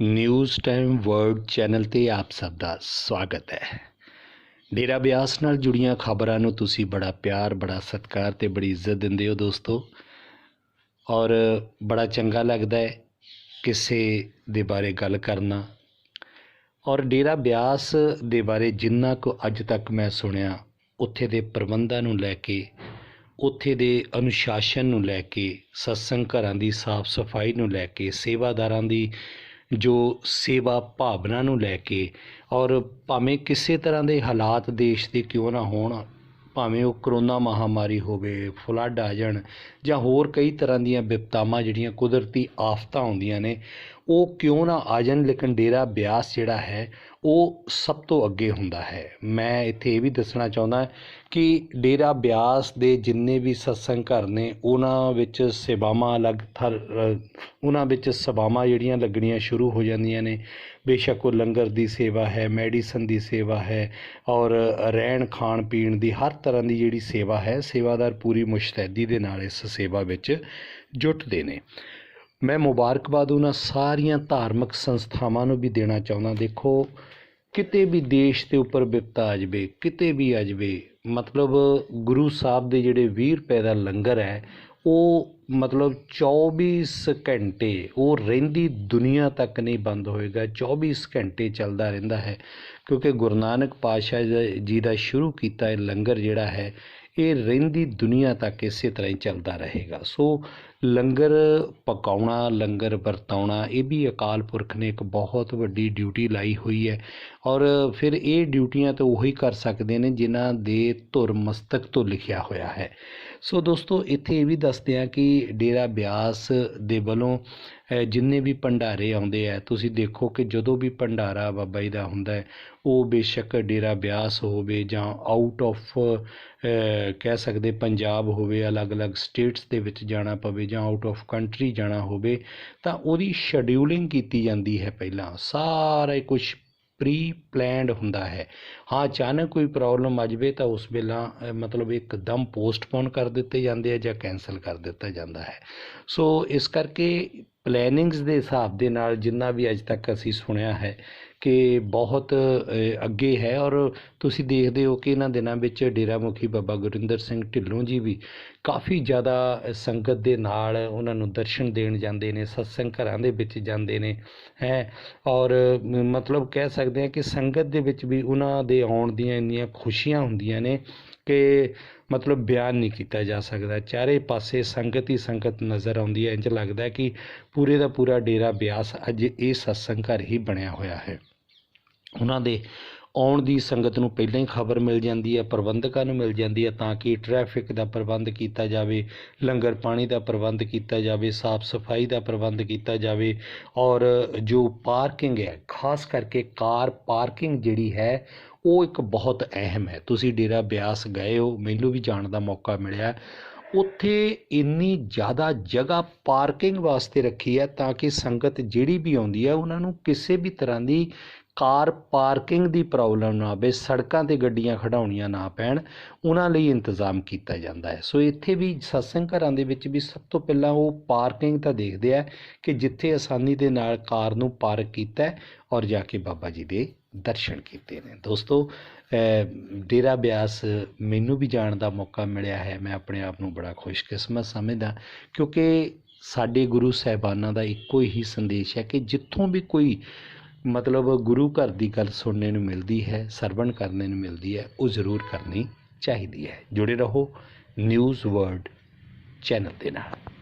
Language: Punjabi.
ਨਿਊਜ਼ ਟਾਈਮ ਵਰਲਡ ਚੈਨਲ ਤੇ ਆਪ ਸਭ ਦਾ ਸਵਾਗਤ ਹੈ। ਡੇਰਾ ਬਿਆਸ ਨਾਲ ਜੁੜੀਆਂ ਖਬਰਾਂ ਨੂੰ ਤੁਸੀਂ ਬੜਾ ਪਿਆਰ, ਬੜਾ ਸਤਿਕਾਰ ਤੇ ਬੜੀ ਇੱਜ਼ਤ ਦਿੰਦੇ ਹੋ ਦੋਸਤੋ। ਔਰ ਬੜਾ ਚੰਗਾ ਲੱਗਦਾ ਹੈ ਕਿਸੇ ਦੇ ਬਾਰੇ ਗੱਲ ਕਰਨਾ। ਔਰ ਡੇਰਾ ਬਿਆਸ ਦੇ ਬਾਰੇ ਜਿੰਨਾ ਕੁ ਅੱਜ ਤੱਕ ਮੈਂ ਸੁਣਿਆ, ਉੱਥੇ ਦੇ ਪ੍ਰਬੰਧਾਂ ਨੂੰ ਲੈ ਕੇ, ਉੱਥੇ ਦੇ ਅਨੁਸ਼ਾਸਨ ਨੂੰ ਲੈ ਕੇ, ਸਤਸੰਗ ਘਰਾਂ ਦੀ ਸਾਫ਼ ਸਫ਼ਾਈ ਨੂੰ ਲੈ ਕੇ, ਸੇਵਾਦਾਰਾਂ ਦੀ ਜੋ ਸੇਵਾ ਭਾਵਨਾ ਨੂੰ ਲੈ ਕੇ ਔਰ ਭਾਵੇਂ ਕਿਸੇ ਤਰ੍ਹਾਂ ਦੇ ਹਾਲਾਤ ਦੇਸ਼ ਦੇ ਕਿਉਂ ਨਾ ਹੋਣ, ਭਾਵੇਂ ਉਹ ਕਰੋਨਾ ਮਹਾਮਾਰੀ ਹੋਵੇ ਫਲੱਡ ਆ ਜਾਣ ਜਾਂ ਹੋਰ ਕਈ ਤਰ੍ਹਾਂ ਦੀਆਂ ਵਿਪਤਾਵਾਂ ਜਿਹੜੀਆਂ ਕੁਦਰਤੀ ਆਫਤਾਂ ਆਉਂਦੀਆਂ ਨੇ ਉਹ ਕਿਉਂ ਨਾ ਆ ਜਾਣ, ਲੇਕਿਨ ਡੇਰਾ ਬਿਆਸ ਜਿਹੜਾ ਹੈ, ਉਹ ਸਭ ਤੋਂ ਅੱਗੇ ਹੁੰਦਾ ਹੈ। ਮੈਂ ਇੱਥੇ ਇਹ ਵੀ ਦੱਸਣਾ ਚਾਹੁੰਦਾ ਕਿ ਡੇਰਾ ਬਿਆਸ ਦੇ ਜਿੰਨੇ ਵੀ ਸਤਸੰਗ ਘਰ ਨੇ, ਉਹਨਾਂ ਵਿੱਚ ਸੇਵਾਵਾਂ ਅਲੱਗ ਥਰ ਉਹਨਾਂ ਵਿੱਚ ਸੇਵਾਵਾਂ ਜਿਹੜੀਆਂ ਲੱਗਣੀਆਂ ਸ਼ੁਰੂ ਹੋ ਜਾਂਦੀਆਂ ਨੇ। ਬੇਸ਼ੱਕ ਉਹ ਲੰਗਰ ਦੀ ਸੇਵਾ ਹੈ, ਮੈਡੀਸਨ ਦੀ ਸੇਵਾ ਹੈ, ਔਰ ਰਹਿਣ, ਖਾਣ, ਪੀਣ ਦੀ ਹਰ ਤਰ੍ਹਾਂ ਦੀ ਜਿਹੜੀ ਸੇਵਾ ਹੈ, ਸੇਵਾਦਾਰ ਪੂਰੀ ਮੁਸ਼ਤੈਦੀ ਦੇ ਨਾਲ ਇਸ ਸੇਵਾ ਵਿੱਚ ਜੁਟਦੇ ਨੇ। ਮੈਂ ਮੁਬਾਰਕਬਾਦ ਉਹਨਾਂ ਸਾਰੀਆਂ ਧਾਰਮਿਕ ਸੰਸਥਾਵਾਂ ਨੂੰ ਵੀ ਦੇਣਾ ਚਾਹੁੰਦਾ। ਦੇਖੋ, ਕਿਤੇ ਵੀ ਦੇਸ਼ ਦੇ ਉੱਪਰ ਵਿਪਤਾ ਆ ਜਾਵੇ, ਕਿਤੇ ਵੀ ਆ ਜਾਵੇ, ਮਤਲਬ ਗੁਰੂ ਸਾਹਿਬ ਦੇ ਜਿਹੜੇ 20 ਰੁਪਏ ਦਾ ਲੰਗਰ ਹੈ, ਉਹ ਮਤਲਬ 24 ਘੰਟੇ, ਉਹ ਰਹਿੰਦੀ ਦੁਨੀਆ ਤੱਕ ਨਹੀਂ ਬੰਦ ਹੋਏਗਾ। 24 ਘੰਟੇ ਚੱਲਦਾ ਰਹਿੰਦਾ ਹੈ, ਕਿਉਂਕਿ ਗੁਰੂ ਨਾਨਕ ਪਾਤਸ਼ਾਹ ਜੀ ਦਾ ਸ਼ੁਰੂ ਕੀਤਾ ਇਹ ਲੰਗਰ ਜਿਹੜਾ ਹੈ, ਇਹ ਰਹਿੰਦੀ ਦੁਨੀਆ ਤੱਕ ਇਸੇ ਤਰ੍ਹਾਂ ਹੀ ਚੱਲਦਾ ਰਹੇਗਾ। ਸੋ ਲੰਗਰ ਪਕਾਉਣਾ, ਲੰਗਰ ਵਰਤਾਉਣਾ, ਇਹ ਵੀ ਅਕਾਲ ਪੁਰਖ ਨੇ ਇੱਕ ਬਹੁਤ ਵੱਡੀ ਡਿਊਟੀ ਲਾਈ ਹੋਈ ਹੈ। ਔਰ ਫਿਰ ਇਹ ਡਿਊਟੀਆਂ ਤਾਂ ਉਹੀ ਕਰ ਸਕਦੇ ਨੇ ਜਿਨ੍ਹਾਂ ਦੇ ਧੁਰ ਮਸਤਕ ਤੋਂ ਲਿਖਿਆ ਹੋਇਆ ਹੈ। ਸੋ ਦੋਸਤੋ, ਇੱਥੇ ਇਹ ਵੀ ਦੱਸਦੇ ਆ ਕਿ ਡੇਰਾ ਬਿਆਸ ਦੇ ਵੱਲੋਂ ਜਿੰਨੇ ਵੀ ਭੰਡਾਰੇ ਆਉਂਦੇ ਆ, ਤੁਸੀਂ ਦੇਖੋ ਕਿ ਜਦੋਂ ਵੀ ਭੰਡਾਰਾ ਬਾਬਾ ਜੀ ਦਾ ਹੁੰਦਾ ਹੈ, ਉਹ ਬੇਸ਼ੱਕ ਡੇਰਾ ਬਿਆਸ ਹੋਵੇ ਜਾਂ ਆਊਟ ਆਫ ਕਹਿ ਸਕਦੇ ਪੰਜਾਬ ਹੋਵੇ, ਅਲੱਗ-ਅਲੱਗ ਸਟੇਟਸ ਦੇ ਵਿੱਚ ਜਾਣਾ ਪਵੇ ਜਾਂ ਆਊਟ ਆਫ ਕੰਟਰੀ ਜਾਣਾ ਹੋਵੇ, ਤਾਂ ਉਹਦੀ ਸ਼ੈਡਿਊਲਿੰਗ ਕੀਤੀ ਜਾਂਦੀ ਹੈ ਪਹਿਲਾਂ। ਸਾਰਾ ਕੁਝ ਪ੍ਰੀ ਪਲੈਨਡ ਹੁੰਦਾ ਹੈ। ਹਾਂ, ਅਚਾਨਕ ਕੋਈ ਪ੍ਰੋਬਲਮ ਆ ਜਾਵੇ ਤਾਂ ਉਸ ਵੇਲਾ ਮਤਲਬ ਇੱਕਦਮ ਪੋਸਟਪੋਨ ਕਰ ਦਿੱਤੇ ਜਾਂਦੇ ਆ ਜਾਂ ਕੈਨਸਲ ਕਰ ਦਿੱਤਾ ਜਾਂਦਾ ਹੈ। ਸੋ ਇਸ ਕਰਕੇ ਪਲੈਨਿੰਗਸ ਦੇ ਹਿਸਾਬ ਦੇ ਨਾਲ ਜਿੰਨਾ ਵੀ ਅੱਜ ਤੱਕ ਅਸੀਂ ਸੁਣਿਆ ਹੈ ਕਿ ਬਹੁਤ ਅੱਗੇ ਹੈ ਔਰ ਤੁਸੀਂ ਦੇਖਦੇ ਹੋ ਕਿ ਇਹਨਾਂ ਦਿਨਾਂ ਵਿੱਚ ਡੇਰਾ ਮੁਖੀ ਬਾਬਾ ਗੁਰਿੰਦਰ ਸਿੰਘ ਢਿੱਲੋਂ ਜੀ ਵੀ ਕਾਫੀ ਜ਼ਿਆਦਾ ਸੰਗਤ ਦੇ ਨਾਲ ਉਹਨਾਂ ਨੂੰ ਦਰਸ਼ਨ ਦੇਣ ਜਾਂਦੇ ਨੇ, ਸਤਸੰਗ ਘਰਾਂ ਦੇ ਵਿੱਚ ਜਾਂਦੇ ਨੇ, ਹੈ, ਔਰ ਮਤਲਬ ਕਹਿ ਸਕਦੇ ਹਾਂ ਕਿ ਸੰਗਤ ਦੇ ਵਿੱਚ ਵੀ ਉਹਨਾਂ ਦੇ ਆਉਣ ਦੀਆਂ ਇੰਨੀਆਂ ਖੁਸ਼ੀਆਂ ਹੁੰਦੀਆਂ ਨੇ ਕਿ ਮਤਲਬ ਬਿਆਨ ਨਹੀਂ ਕੀਤਾ ਜਾ ਸਕਦਾ। ਚਾਰੇ ਪਾਸੇ ਸੰਗਤ ਹੀ ਸੰਗਤ ਨਜ਼ਰ ਆਉਂਦੀ ਹੈ। ਇੰਜ ਲੱਗਦਾ ਕਿ ਪੂਰੇ ਦਾ ਪੂਰਾ ਡੇਰਾ ਬਿਆਸ ਅੱਜ ਇਹ ਸਤਸੰਗ ਘਰ ਹੀ ਬਣਿਆ ਹੋਇਆ ਹੈ। ਉਹਨਾਂ ਦੇ ਆਉਣ ਦੀ ਸੰਗਤ ਨੂੰ ਪਹਿਲਾਂ ਹੀ ਖਬਰ ਮਿਲ ਜਾਂਦੀ ਹੈ, ਪ੍ਰਬੰਧਕਾਂ ਨੂੰ ਮਿਲ ਜਾਂਦੀ ਹੈ ਤਾਂ ਕਿ ਟ੍ਰੈਫਿਕ ਦਾ ਪ੍ਰਬੰਧ ਕੀਤਾ ਜਾਵੇ, ਲੰਗਰ ਪਾਣੀ ਦਾ ਪ੍ਰਬੰਧ ਕੀਤਾ ਜਾਵੇ, ਸਾਫ਼ ਸਫ਼ਾਈ ਦਾ ਪ੍ਰਬੰਧ ਕੀਤਾ ਜਾਵੇ ਔਰ ਜੋ ਪਾਰਕਿੰਗ ਹੈ, ਖਾਸ ਕਰਕੇ ਕਾਰ ਪਾਰਕਿੰਗ ਜਿਹੜੀ ਹੈ, ਉਹ ਇੱਕ ਬਹੁਤ ਅਹਿਮ ਹੈ। ਤੁਸੀਂ ਡੇਰਾ ਬਿਆਸ ਗਏ ਹੋ, ਮੈਨੂੰ ਵੀ ਜਾਣ ਦਾ ਮੌਕਾ ਮਿਲਿਆ। ਉੱਥੇ ਇੰਨੀ ਜ਼ਿਆਦਾ ਜਗ੍ਹਾ ਪਾਰਕਿੰਗ ਵਾਸਤੇ ਰੱਖੀ ਹੈ ਤਾਂ ਕਿ ਸੰਗਤ ਜਿਹੜੀ ਵੀ ਆਉਂਦੀ ਹੈ, ਉਹਨਾਂ ਨੂੰ ਕਿਸੇ ਵੀ ਤਰ੍ਹਾਂ ਦੀ ਕਾਰ ਪਾਰਕਿੰਗ ਦੀ ਪ੍ਰੋਬਲਮ ਨਾ ਆਵੇ, ਸੜਕਾਂ ਤੇ ਗੱਡੀਆਂ ਖੜਾਉਣੀਆਂ ਨਾ ਪੈਣ, ਉਹਨਾਂ ਲਈ ਇੰਤਜ਼ਾਮ ਕੀਤਾ ਜਾਂਦਾ ਹੈ। ਸੋ ਇੱਥੇ ਵੀ ਸਤਸੰਗ ਘਰਾਂ ਦੇ ਵਿੱਚ ਵੀ ਸਭ ਤੋਂ ਪਹਿਲਾਂ ਉਹ ਪਾਰਕਿੰਗ ਤਾਂ ਦੇਖਦੇ ਆ ਕਿ ਜਿੱਥੇ ਆਸਾਨੀ ਦੇ ਨਾਲ ਕਾਰ ਨੂੰ ਪਾਰਕ ਕੀਤਾ ਔਰ ਜਾ ਕੇ ਬਾਬਾ ਜੀ ਦੇ ਦਰਸ਼ਨ ਕੀਤੇ ਨੇ। ਦੋਸਤੋ ਡੇਰਾ ਬਿਆਸ ਮੈਨੂੰ ਵੀ ਜਾਣ ਦਾ ਮੌਕਾ ਮਿਲਿਆ ਹੈ। ਮੈਂ ਆਪਣੇ ਆਪ ਨੂੰ ਬੜਾ ਖੁਸ਼ਕਿਸਮਤ ਸਮਝਦਾ, ਕਿਉਂਕਿ ਸਾਡੇ ਗੁਰੂ ਸਾਹਿਬਾਨਾਂ ਦਾ ਇੱਕੋ ਹੀ ਸੰਦੇਸ਼ ਹੈ ਕਿ ਜਿੱਥੋਂ ਵੀ ਕੋਈ ਮਤਲਬ ਗੁਰੂ ਘਰ ਦੀ ਗੱਲ ਸੁਣਨੇ ਨੂੰ ਮਿਲਦੀ ਹੈ, ਸਰਵਣ ਕਰਨੇ ਨੂੰ ਮਿਲਦੀ ਹੈ, ਉਹ ਜ਼ਰੂਰ ਕਰਨੀ ਚਾਹੀਦੀ ਹੈ। ਜੁੜੇ ਰਹੋ ਨਿਊਜ਼ ਵਰਲਡ ਚੈਨਲ ਦੇ ਨਾਲ।